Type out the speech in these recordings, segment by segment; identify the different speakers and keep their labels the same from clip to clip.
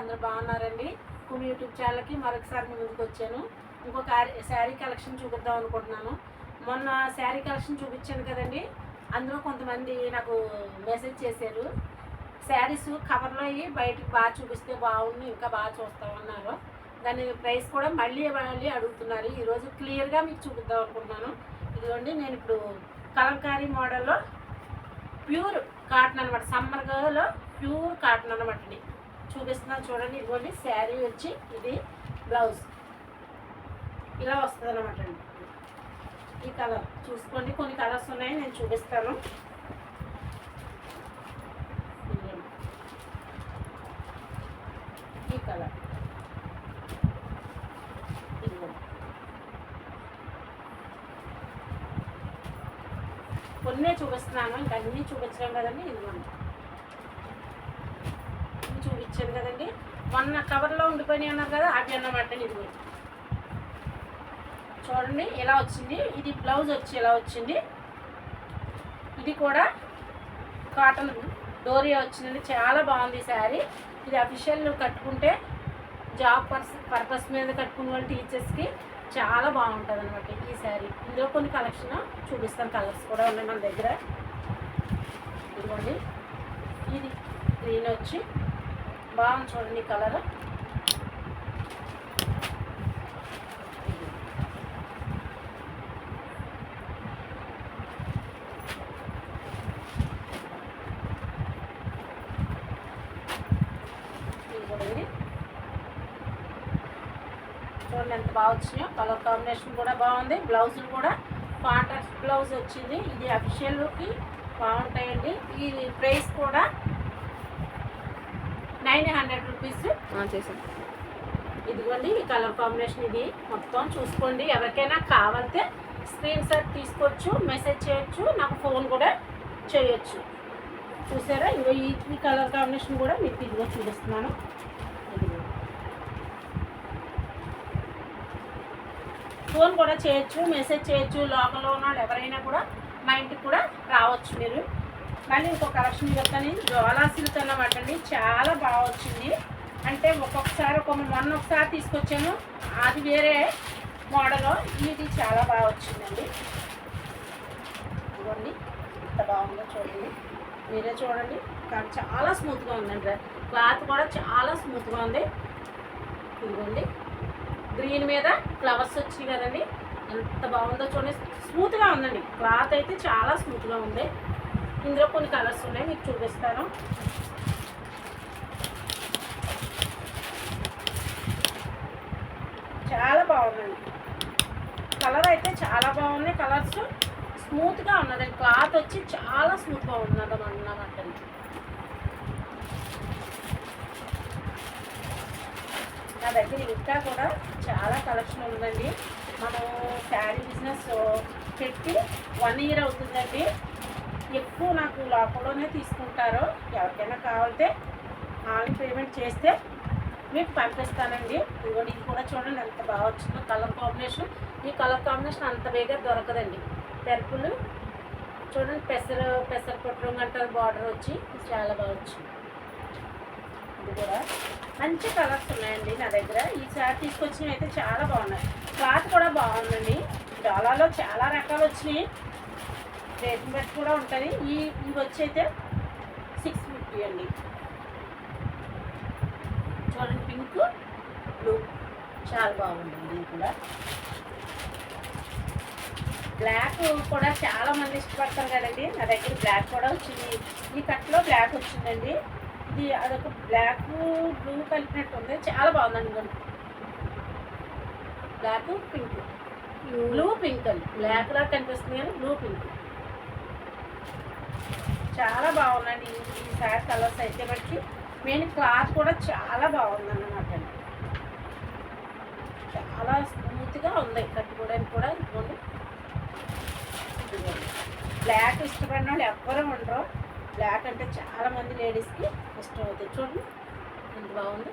Speaker 1: అందరూ బాగున్నారండి. కుమి యూట్యూబ్ ఛానల్కి మరొకసారి మీ ముందుకు వచ్చాను. ఇంకొక శారీ కలెక్షన్ చూపిద్దాం అనుకుంటున్నాను. మొన్న శారీ కలెక్షన్ చూపించాను కదండి. అందులో కొంతమంది నాకు మెసేజ్ చేశారు. శారీస్ కవర్లో అయ్యి బయటకు బాగా చూపిస్తే బాగుంది ఇంకా బాగా చూస్తామన్నారు దాని ప్రైస్ కూడా మళ్ళీ మళ్ళీ అడుగుతున్నారు. ఈరోజు క్లియర్గా మీకు చూపిద్దాం అనుకుంటున్నాను. ఇదిగోండి నేను ఇప్పుడు కలంకారీ మోడల్లో ప్యూర్ కాటన్ అనమాట సమ్మర్లో ప్యూర్ కాటన్ అనమాట అండి చూపిస్తున్నాను చూడండి. ఇదిగోండి శారీ వచ్చి ఇది బ్లౌజ్. ఇలా వస్తుంది అనమాట అండి. ఈ కలర్. చూసుకోండి కొన్ని కలర్స్ ఉన్నాయి నేను చూపిస్తాను. ఈ కలర్. కొన్ని కొన్నే చూపిస్తున్నాను ఇంకా అన్నీ చూపించడం కదండి. ఇదిగోండి. ఇవి కదండి. మొన్న కవర్లో ఉండిపోయినాయి అన్నారు కదా అవి అన్నమాట ఇదిగోండి చూడండి ఎలా వచ్చింది? ఇది బ్లౌజ్ వచ్చి ఎలా వచ్చింది? ఇది కూడా కాటన్ డోరియా వచ్చిందండి. చాలా బాగుంది శారీ ఇది అఫీషియల్ కట్టుకుంటే జాబ్ పర్స్ పర్పస్ మీద కట్టుకున్న వాళ్ళ టీచర్స్కి చాలా బాగుంటుంది అనమాట ఈ శారీ ఇందులో కొన్ని కలెక్షన్ చూపిస్తాను. కలర్స్ కూడా ఉన్నాయి మన దగ్గర. ఇదిగోండి. ఇది గ్రీన్ వచ్చి బాగుంది చూడండి కలర్. చూడండి. ఎంత బాగా వచ్చినాయో కలర్ కాంబినేషన్ కూడా బాగుంది. బ్లౌజులు కూడా కాంట్రాక్ట్ బ్లౌజ్ వచ్చింది. ఇది అఫిషియల్కి బాగుంటాయండి. ఈ ప్రైస్ కూడా నైన్ హండ్రెడ్ రూపీస్.
Speaker 2: చేసాం
Speaker 1: ఇదిగోండి ఈ కలర్ కాంబినేషన్ ఇది. మొత్తం చూసుకోండి. ఎవరికైనా కావాలంటే స్క్రీన్ షాట్ తీసుకోవచ్చు మెసేజ్ చేయొచ్చు నాకు ఫోన్ కూడా చేయొచ్చు. చూసారా? ఇగో ఈ కలర్ కాంబినేషన్ కూడా మీకు ఇదిగో చూపిస్తున్నాను. ఇదిగో. ఫోన్ కూడా చేయొచ్చు మెసేజ్ చేయొచ్చు. లోకల్లో ఉన్న వాళ్ళు ఎవరైనా కూడా మా ఇంటికి కూడా రావచ్చు మీరు. మళ్ళీ ఇంకో కలెక్షన్ చెప్తాను జ్వాలా సిల్క్ అన్నమాట అండి. చాలా బాగా వచ్చింది. అంటే ఒక్కొక్కసారి ఒక మొన్న ఒకసారి తీసుకొచ్చాను. అది వేరే మోడల్ ఇది చాలా బాగా వచ్చిందండి. ఇదిగోండి. ఎంత బాగుందో చూడండి. మీరే చూడండి. కానీ చాలా స్మూత్గా ఉందండి. క్లాత్ కూడా చాలా స్మూత్గా ఉంది. ఇదిగోండి. గ్రీన్ మీద ఫ్లవర్స్ వచ్చాయి కదండి. ఎంత బాగుందో చూడండి. స్మూత్గా ఉందండి. క్లాత్ అయితే చాలా స్మూత్గా ఉంది. ఇందులో కొన్ని కలర్స్ ఉన్నాయి మీకు చూపిస్తాను. చాలా బాగుందండి. కలర్ అయితే చాలా బాగున్నాయి కలర్స్ స్మూత్గా ఉన్నదండి. క్లాత్ వచ్చి చాలా స్మూత్గా ఉన్నది అన్నమాట నా దగ్గర ఇంకా కూడా చాలా కలెక్షన్ ఉందండి. మనం శారీ బిజినెస్ uh, పెట్టి వన్ ఇయర్ అవుతుందండి. ఎక్కువ నాకు లోపలనే తీసుకుంటారు ఎవరికైనా కావాలంటే ఆన్లైన్ పేమెంట్ చేస్తే మీకు పంపిస్తానండి. ఇదిగోండి ఇది కూడా చూడండి ఎంత బాగా వచ్చిందో కలర్ కాంబినేషన్. ఈ కలర్ కాంబినేషన్ అంత వేగా దొరకదండి. పెరుపులు చూడండి పెసర పెసర పొట్టు అంటారు బార్డర్ వచ్చి చాలా బాగా వచ్చింది. ఇది కూడా మంచి కలర్స్ ఉన్నాయండి నా దగ్గర. ఈ ఈసారి తీసుకొచ్చినవి అయితే చాలా బాగున్నాయి. క్లాత్ కూడా బాగుందండి. డాలాలో చాలా రకాలు వచ్చినాయి. రేట్ని బట్టి కూడా ఉంటుంది. ఈ ఇవి వచ్చి అయితే సిక్స్ ఫిఫ్టీ అండి. చూడండి పింక్ బ్లూ చాలా బాగుంటుంది ఇది కూడా. బ్లాక్ కూడా చాలా మంది ఇష్టపడతారు కదండి. నా దగ్గర బ్లాక్ కూడా వచ్చింది. ఈ కట్లో బ్లాక్ వచ్చిందండి. ఇది అదొక బ్లాక్ బ్లూ కలిపినట్టు ఉంది. చాలా బాగుందండి ఇదిగోండి బ్లాక్ పింక్ బ్లూ పింక్ అండి. బ్లాక్ లా కనిపిస్తుంది కానీ బ్లూ పింక్ చాలా బాగుందండి ఈ- కలర్స్ అయితే బట్టి మెయిన్ క్లాత్ కూడా చాలా బాగుందన్నమాట అండి. చాలా స్మూత్గా ఉంది కట్టుకోవడానికి కూడా ఇదిగోండి. బ్లాక్ ఇష్టపడిన వాళ్ళు ఎవ్వరూ ఉండరు. బ్లాక్ అంటే చాలామంది లేడీస్కి ఇష్టం అవుతుంది. చూడండి. ఎంత బాగుంది.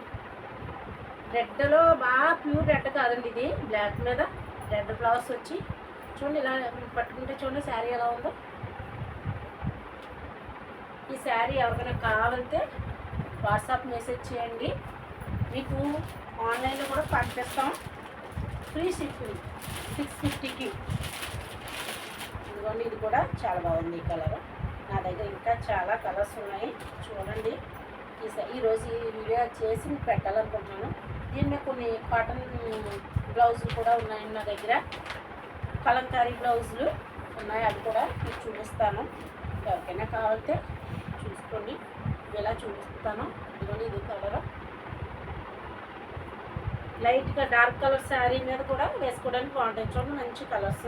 Speaker 1: రెడ్లో బాగా ప్యూర్ రెడ్ కాదండి ఇది. బ్లాక్ మీద రెడ్ బ్లౌజ్ వచ్చి చూడండి ఇలా పట్టుకుంటే చూడండి శారీ ఎలా ఉందో. ఈ శారీ ఎవరికైనా కావాలంటే వాట్సాప్ మెసేజ్ చేయండి. మీకు ఆన్లైన్లో కూడా పంపిస్తాం. ఫ్రీ షిప్పింగ్ సిక్స్ ఫిఫ్టీకి ఇదిగోండి ఇది కూడా చాలా బాగుంది ఈ కలర్. నా దగ్గర ఇంకా చాలా కలర్స్ ఉన్నాయి. చూడండి. ఈ ఈరోజు ఈ వీడియో చేసి మీకు పెట్టాలనుకుంటున్నాను. దీనిలో కొన్ని కాటన్ బ్లౌజులు కూడా ఉన్నాయి నా దగ్గర. కలంకారీ బ్లౌజులు ఉన్నాయి అవి కూడా మీకు చూపిస్తాను. ఎవరికైనా కావాలంటే తీసుకొని ఎలా చూపిస్తాను ఇదిగోండి ఇది కలర్. లైట్గా డార్క్ కలర్ శారీ మీద కూడా వేసుకోవడానికి బాగుంటాయి. చూడండి మంచి కలర్స్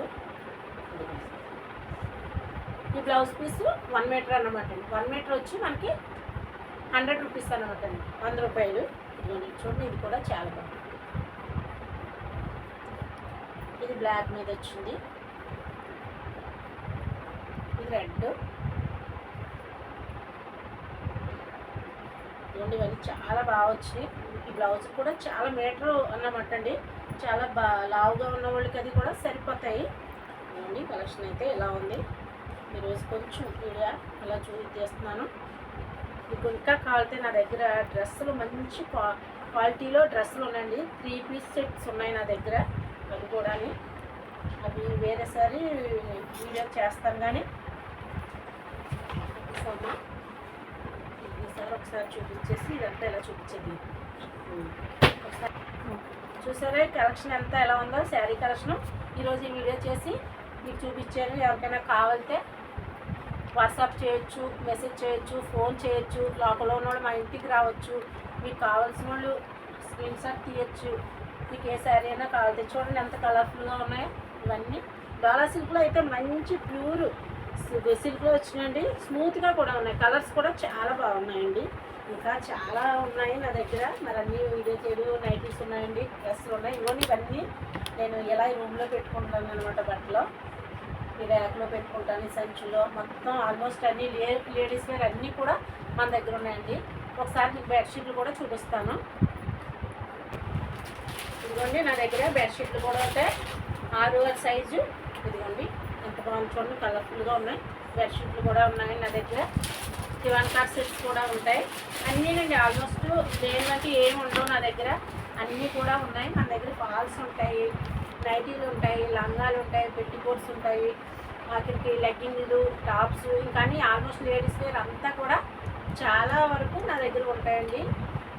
Speaker 1: ఈ బ్లౌజ్ పీస్ వన్ మీటర్ అనమాట అండి. వన్ మీటర్ వచ్చి మనకి హండ్రెడ్ రూపీస్ అనమాట అండి. వంద రూపాయలు. ఇదిగోండి చూడండి ఇది కూడా చాలా బాగుంది. ఇది బ్లాక్ మీద వచ్చింది. ఇది రెడ్ ఇవన్నీ చాలా బాగా వచ్చినాయి ఈ బ్లౌజ్ కూడా చాలా మీటర్ అన్నమాట అండి. చాలా బా లావుగా ఉన్న వాళ్ళకి అది కూడా సరిపోతాయి. ఇదిగోండి కలెక్షన్ అయితే ఇలా ఉంది. ఈరోజు కొంచెం వీడియో ఇలా చూ చేస్తున్నాను మీకు ఇంకా కావాలంటే నా దగ్గర డ్రెస్సులు మంచి క్వా క్వాలిటీలో డ్రెస్సులు ఉన్నాయండి. త్రీ పీస్ సెట్స్ ఉన్నాయి నా దగ్గర. అవి కూడా అవి వేరేసారి వీడియో చేస్తాను కానీ అమ్మా ఒకసారి చూపించేసి ఇదంతా ఇలా చూపించేది ఒకసారి చూసారా? కలెక్షన్ ఎంత ఎలా ఉందో? శారీ కలెక్షన్. ఈరోజు ఈ వీడియో చేసి మీకు చూపించాను ఎవరికైనా కావాలంటే వాట్సాప్ చేయొచ్చు మెసేజ్ చేయొచ్చు ఫోన్ చేయొచ్చు లోపల ఉన్నవాళ్ళు మా ఇంటికి రావచ్చు. మీకు కావాల్సిన వాళ్ళు స్క్రీన్ షాట్ తీయచ్చు. మీకు ఏ శారీ అయినా కావాలి. చూడండి ఎంత కలర్ఫుల్గా ఉన్నాయో. ఇవన్నీ. డాలా సిల్క్లో అయితే మంచి ప్యూర్ సిల్క్లో వచ్చినాయండి. స్మూత్గా కూడా ఉన్నాయి. కలర్స్ కూడా చాలా బాగున్నాయండి. ఇంకా చాలా ఉన్నాయి నా దగ్గర. మరి అన్నీ వీడియో చేయడు నైటీస్ ఉన్నాయండి. డ్రెస్సులు ఉన్నాయి. ఇవన్నీ ఇవన్నీ. నేను ఎలా రూమ్లో పెట్టుకుంటాను అనమాట బట్టలో. ఈ ర్యాక్లో పెట్టుకుంటాను సంచులో. మొత్తం ఆల్మోస్ట్ అన్ని లే లేడీస్ వేర్ అన్నీ కూడా మన దగ్గర ఉన్నాయండి. ఒకసారి మీకు బెడ్షీట్లు కూడా చూపిస్తాను. ఇదిగోండి నా దగ్గర బెడ్షీట్లు కూడా ఉంటాయి. ఆరు సైజు ఇదిగోండి. బాగుంది చూడండి కలర్ఫుల్గా ఉన్నాయి. బెడ్షీట్లు కూడా ఉన్నాయి నా దగ్గర. దివాన్ కార్ సెట్స్ కూడా ఉంటాయి. అన్నీనండి ఆల్మోస్ట్ దేనివంటి ఏమి ఉండవు నా దగ్గర. అన్నీ కూడా ఉన్నాయి. మన దగ్గర ఫాల్స్ ఉంటాయి నైటీలు ఉంటాయి లంగాలు ఉంటాయి పెట్టికోట్స్ ఉంటాయి అక్కడికి లెగ్గింగ్లు టాప్స్ ఇంకా ఆల్మోస్ట్ లేడీస్ వేర్ అంతా కూడా చాలా వరకు నా దగ్గర ఉంటాయండి.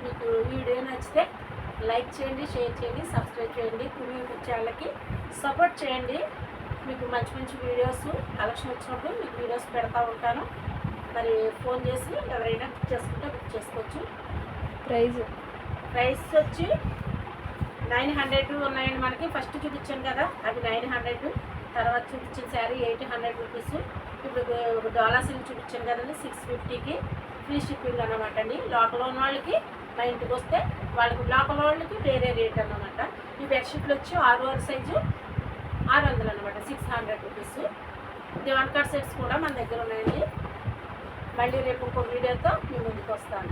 Speaker 1: మీకు వీడియో నచ్చితే లైక్ చేయండి షేర్ చేయండి సబ్స్క్రైబ్ చేయండి. కుమి ఛానల్కి సపోర్ట్ చేయండి. మీకు మంచి మంచి వీడియోస్ కలెక్షన్ వచ్చినప్పుడు మీకు వీడియోస్ పెడతా ఉంటాను. మరి ఫోన్ చేసి ఎవరైనా బుక్ చేసుకుంటే బుక్ చేసుకోవచ్చు.
Speaker 2: ప్రైజ్.
Speaker 1: ప్రైస్ వచ్చి నైన్ హండ్రెడ్ ఉన్నాయండి మనకి. ఫస్ట్ చూపించాను కదా అవి నైన్ హండ్రెడ్. తర్వాత చూపించిన శారీ ఎయిట్ హండ్రెడ్ రూపీస్. ఇప్పుడు డాలర్ సిల్క్ చూపించాను కదండి సిక్స్ ఫిఫ్టీకి ఫ్రీ షిప్పింగ్ అనమాట అండి. లోకల్ ఉన్న వాళ్ళకి మా ఇంటికి వస్తే వాళ్ళకి లోకల్ వాళ్ళకి వేరే రేట్ అన్నమాట. ఈ బెడ్షీట్లు వచ్చి ఆరు ఆరు సైజు ఆరు వందలు అనమాట సిక్స్ హండ్రెడ్ రూపీస్ దివాన్ కార్డ్ సెట్స్ కూడా మన దగ్గర ఉన్నాయండి. మళ్ళీ రేపు ఇంకో వీడియోతో మీ ముందుకు వస్తాను.